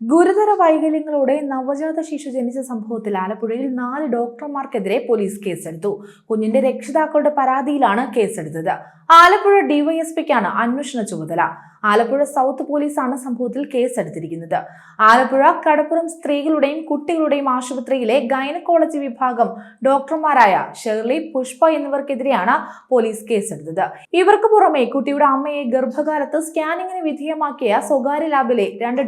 ഗുരുതര വൈകല്യങ്ങളോടെ നവജാത ശിശു ജനിച്ച സംഭവത്തിൽ ആലപ്പുഴയിൽ നാല് ഡോക്ടർമാർക്കെതിരെ പോലീസ് കേസെടുത്തു. കുഞ്ഞിന്റെ രക്ഷിതാക്കളുടെ പരാതിയിലാണ് കേസെടുത്തത്. ആലപ്പുഴ ഡിവൈഎസ്പിക്കാണ് അന്വേഷണ ചുമതല. ആലപ്പുഴ സൗത്ത് പോലീസാണ് സംഭവത്തിൽ കേസെടുത്തിരിക്കുന്നത്. ആലപ്പുഴ കടപ്പുറം സ്ത്രീകളുടെയും കുട്ടികളുടെയും ആശുപത്രിയിലെ ഗൈനക്കോളജി വിഭാഗം ഡോക്ടർമാരായ ഷെർലി പുഷ്പ എന്നിവർക്കെതിരെയാണ് പോലീസ് കേസെടുത്തത്. ഇവർക്ക് പുറമെ കുട്ടിയുടെ അമ്മയെ ഗർഭകാലത്ത് സ്കാനിങ്ങിന് വിധേയമാക്കിയ സ്വകാര്യ ലാബിലെ രണ്ട്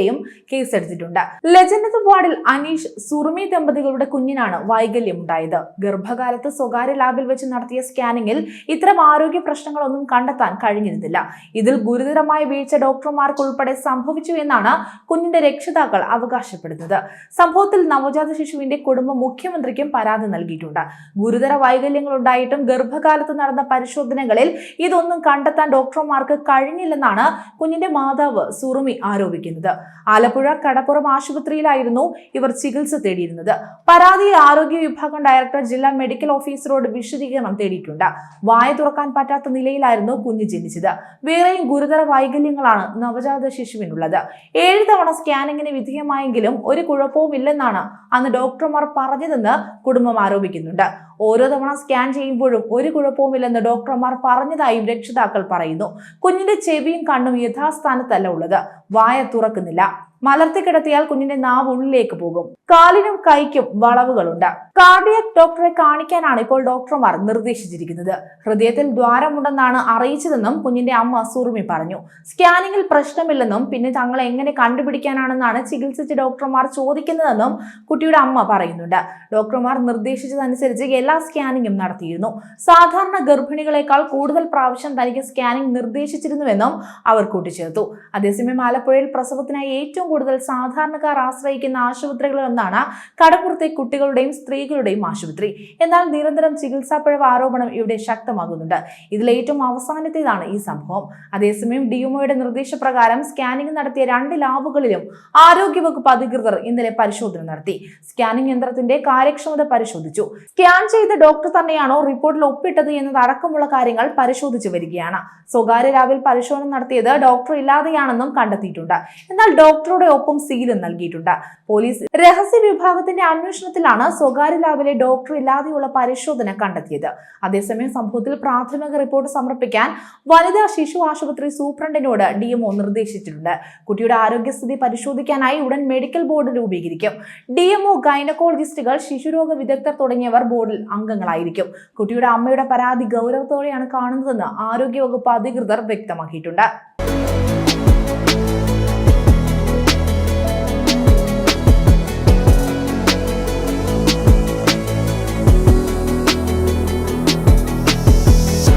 ഡോക്ടർമാർക്കെതിരെയും കേസെടുത്തിട്ടുണ്ട് ലജനത്ത് വാർഡിൽ അനീഷ് സുറുമി ദമ്പതികളുടെ കുഞ്ഞിനാണ് വൈകല്യം വൈകല്യമുണ്ടായത്. ഗർഭകാലത്ത് സ്വകാര്യ ലാബിൽ വെച്ച് നടത്തിയ സ്കാനിങ്ങിൽ ഇത്തരം ആരോഗ്യ പ്രശ്നങ്ങളൊന്നും കണ്ടെത്താൻ കഴിഞ്ഞിരുന്നില്ല. ഇതിൽ ഗുരുതരമായ വീഴ്ച ഡോക്ടർമാർക്ക് ഉൾപ്പെടെ സംഭവിച്ചു എന്നാണ് കുഞ്ഞിന്റെ രക്ഷിതാക്കൾ അവകാശപ്പെടുന്നത്. സംഭവത്തിൽ നവജാത ശിശുവിന്റെ കുടുംബം മുഖ്യമന്ത്രിക്കും പരാതി നൽകിയിട്ടുണ്ട്. ഗുരുതര വൈകല്യങ്ങൾ ഉണ്ടായിട്ടും ഗർഭകാലത്ത് നടന്ന പരിശോധനകളിൽ ഇതൊന്നും കണ്ടെത്താൻ ഡോക്ടർമാർക്ക് കഴിഞ്ഞില്ലെന്നാണ് കുഞ്ഞിന്റെ മാതാവ് സുറുമി ആരോപിക്കുന്നത്. ആലപ്പുഴ കടപ്പുറം ആശുപത്രിയിലായിരുന്നു ഇവർ ചികിത്സ തേടിയിരുന്നത്. പരാതിയിൽ ആരോഗ്യ വിഭാഗം ഡയറക്ടർ ജില്ലാ മെഡിക്കൽ ഓഫീസറോട് വിശദീകരണം തേടിയിട്ടുണ്ട്. വായ തുറക്കാൻ പറ്റാത്ത നിലയിലായിരുന്നു കുഞ്ഞ് ജനിച്ചത്. വേറെയും ഗുരുതര വൈകല്യങ്ങളാണ് നവജാത ശിശുവിനുള്ളത്. ഏഴ് തവണ സ്കാനിങ്ങിന് വിധേയമായെങ്കിലും ഒരു കുഴപ്പവും ഇല്ലെന്നാണ് അന്ന് ഡോക്ടർമാർ പറഞ്ഞതെന്ന് കുടുംബം ആരോപിക്കുന്നുണ്ട്. ഓരോ തവണ സ്കാൻ ചെയ്യുമ്പോഴും ഒരു കുഴപ്പവുമില്ലെന്ന് ഡോക്ടർമാർ പറഞ്ഞതായും രക്ഷിതാക്കൾ പറയുന്നു. കുഞ്ഞിന്റെ ചെവിയും കണ്ണും യഥാസ്ഥാനത്തല്ല ഉള്ളത്. വായ തുറക്കുന്നില്ല. മലർത്തി കിടത്തിയാൽ കുഞ്ഞിന്റെ നാവ് ഉള്ളിലേക്ക് പോകും. കാലിനും കൈക്കും വളവുകളുണ്ട്. കാർഡിയക് ഡോക്ടറെ കാണിക്കാനാണ് ഇപ്പോൾ ഡോക്ടർമാർ നിർദ്ദേശിച്ചിരിക്കുന്നത്. ഹൃദയത്തിൽ ദ്വാരമുണ്ടെന്നാണ് അറിയിച്ചതെന്നും കുഞ്ഞിന്റെ അമ്മ സുറുമി പറഞ്ഞു. സ്കാനിങ്ങിൽ പ്രശ്നമില്ലെന്നും പിന്നെ തങ്ങളെ എങ്ങനെ കണ്ടുപിടിക്കാനാണെന്നാണ് ചികിത്സിച്ച ഡോക്ടർമാർ ചോദിക്കുന്നതെന്നും കുട്ടിയുടെ അമ്മ പറയുന്നുണ്ട്. ഡോക്ടർമാർ നിർദ്ദേശിച്ചതനുസരിച്ച് എല്ലാ സ്കാനിങ്ങും നടത്തിയിരുന്നു. സാധാരണ ഗർഭിണികളെക്കാൾ കൂടുതൽ പ്രാവശ്യം തനിക്ക് സ്കാനിംഗ് നിർദ്ദേശിച്ചിരുന്നുവെന്നും അവർ കൂട്ടിച്ചേർത്തു. അതേസമയം ആലപ്പുഴയിൽ പ്രസവത്തിനായി ഏറ്റവും കൂടുതൽ സാധാരണക്കാർ ആശ്രയിക്കുന്ന ആശുപത്രികളിലൊന്നാണ് കടപ്പുറത്തെ കുട്ടികളുടെയും സ്ത്രീകളുടെയും ആശുപത്രി. എന്നാൽ നിരന്തരം ചികിത്സാപ്പിഴവ് ആരോപണം ഇവിടെ ശക്തമാകുന്നുണ്ട്. ഇതിലേറ്റവും അവസാനത്തേതാണ് ഈ സംഭവം. അതേസമയം ഡിയുമോയുടെ നിർദ്ദേശപ്രകാരം സ്കാനിംഗ് നടത്തിയ രണ്ട് ലാബുകളിലും ആരോഗ്യവകുപ്പ് അധികൃതർ ഇന്നലെ പരിശോധന നടത്തി. സ്കാനിംഗ് യന്ത്രത്തിന്റെ കാര്യക്ഷമത പരിശോധിച്ചു. സ്കാൻ ചെയ്ത ഡോക്ടർ തന്നെയാണോ റിപ്പോർട്ടിൽ ഒപ്പിട്ടത് എന്നതടക്കമുള്ള കാര്യങ്ങൾ പരിശോധിച്ചു വരികയാണ്. സ്വകാര്യ ലാബിൽ പരിശോധന നടത്തിയത് ഡോക്ടർ ഇല്ലാതെയാണെന്നും കണ്ടെത്തിയിട്ടുണ്ട്. എന്നാൽ ഡോക്ടറുടെ ഒപ്പം സീലും നൽകിയിട്ടുണ്ട്. പോലീസ് രഹസ്യ വിഭാഗത്തിന്റെ അന്വേഷണത്തിലാണ് സ്വകാര്യ ലാബിലെ ഡോക്ടർ ഇല്ലാതെയുള്ള പരിശോധന കണ്ടെത്തിയത്. അതേസമയം സംഭവത്തിൽ പ്രാഥമിക റിപ്പോർട്ട് സമർപ്പിക്കാൻ വനിതാ ശിശു ആശുപത്രി സൂപ്രണ്ടിനോട് ഡിഎംഒ നിർദ്ദേശിച്ചിട്ടുണ്ട്. കുട്ടിയുടെ ആരോഗ്യസ്ഥിതി പരിശോധിക്കാനായി ഉടൻ മെഡിക്കൽ ബോർഡ് രൂപീകരിക്കും. ഡിഎംഒ ഗൈനക്കോളജിസ്റ്റുകൾ ശിശുരോഗ വിദഗ്ധർ തുടങ്ങിയവർ ബോർഡിൽ അംഗങ്ങളായിരിക്കും. കുട്ടിയുടെ അമ്മയുടെ പരാതി ഗൗരവത്തോടെയാണ് കാണുന്നതെന്ന് ആരോഗ്യവകുപ്പ് അധികൃതർ വ്യക്തമാക്കിയിട്ടുണ്ട്.